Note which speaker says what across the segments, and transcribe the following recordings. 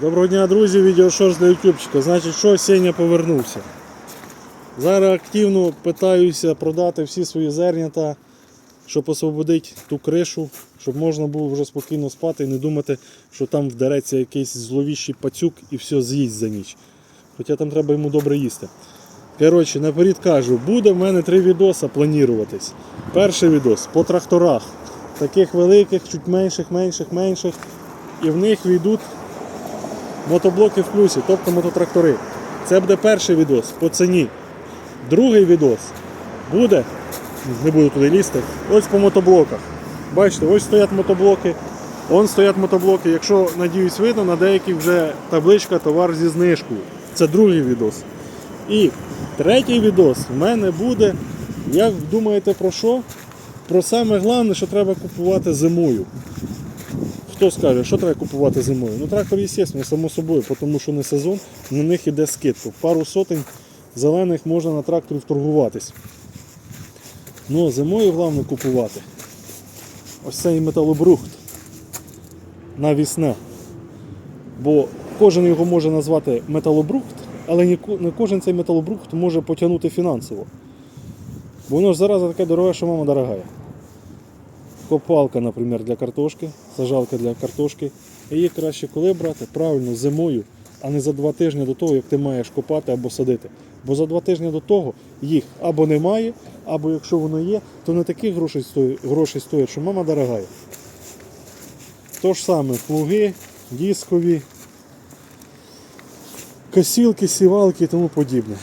Speaker 1: Доброго дня, друзі, відеошорс для ютубчика. Значить, що Сеня повернувся. Зараз активно питаюся продати всі свої зернята, щоб освободити ту кришу, щоб можна було вже спокійно спати і не думати, що там вдареться якийсь зловіщий пацюк і все з'їсть за ніч. Хоча там треба йому добре їсти. Коротше, наперед кажу, буде в мене три відоси плануватись. Перший відос по тракторах. Таких великих, чуть менших, менших, менших. І в них війдуть мотоблоки в плюсі, тобто мототрактори. Це буде перший відос по ціні. Другий відос буде, не буду туди лізти, ось по мотоблоках. Бачите, ось стоять мотоблоки, вон стоять мотоблоки. Якщо, надіюсь, видно, на деяких вже табличка товар зі знижкою. Це другий відос. І третій відос в мене буде, як думаєте про що? Про саме головне, що треба купувати зимою. Хто скаже, що треба купувати зимою? Ну трактор, звісно, само собою, тому що не сезон, на них іде скидка. Пару сотень зелених можна на тракторі вторгуватись. Ну, зимою головне купувати. Ось цей металобрухт навісне. Бо кожен його може назвати металобрухт, але не кожен цей металобрухт може потягнути фінансово. Бо воно ж зараза таке дороге, що мама дорогая. Копалка, наприклад, для картошки, сажалка для картошки. Її краще коли брати? Правильно, зимою, а не за два тижні до того, як ти маєш копати або садити. Бо за два тижні до того їх або немає, або якщо воно є, то не таких грошей стоїть, грошей стоїть, що мама дорогая. То ж саме плуги, дискові, косілки, сівалки і тому подібне.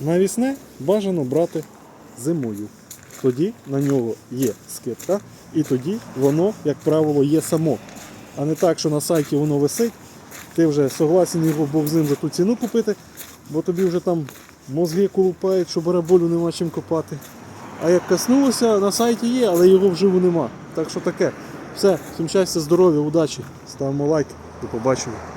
Speaker 1: Навісне бажано брати зимою. Тоді на нього є скидка, і тоді воно, як правило, є само. А не так, що на сайті воно висить, ти вже согласен його Бог з ним за ту ціну купити, бо тобі вже там мозги колупають, що бараболю нема чим копати. А як коснулося, на сайті є, але його вживу нема. Так що таке. Все, всім щастя, здоров'я, удачі. Ставимо лайк. До побачення.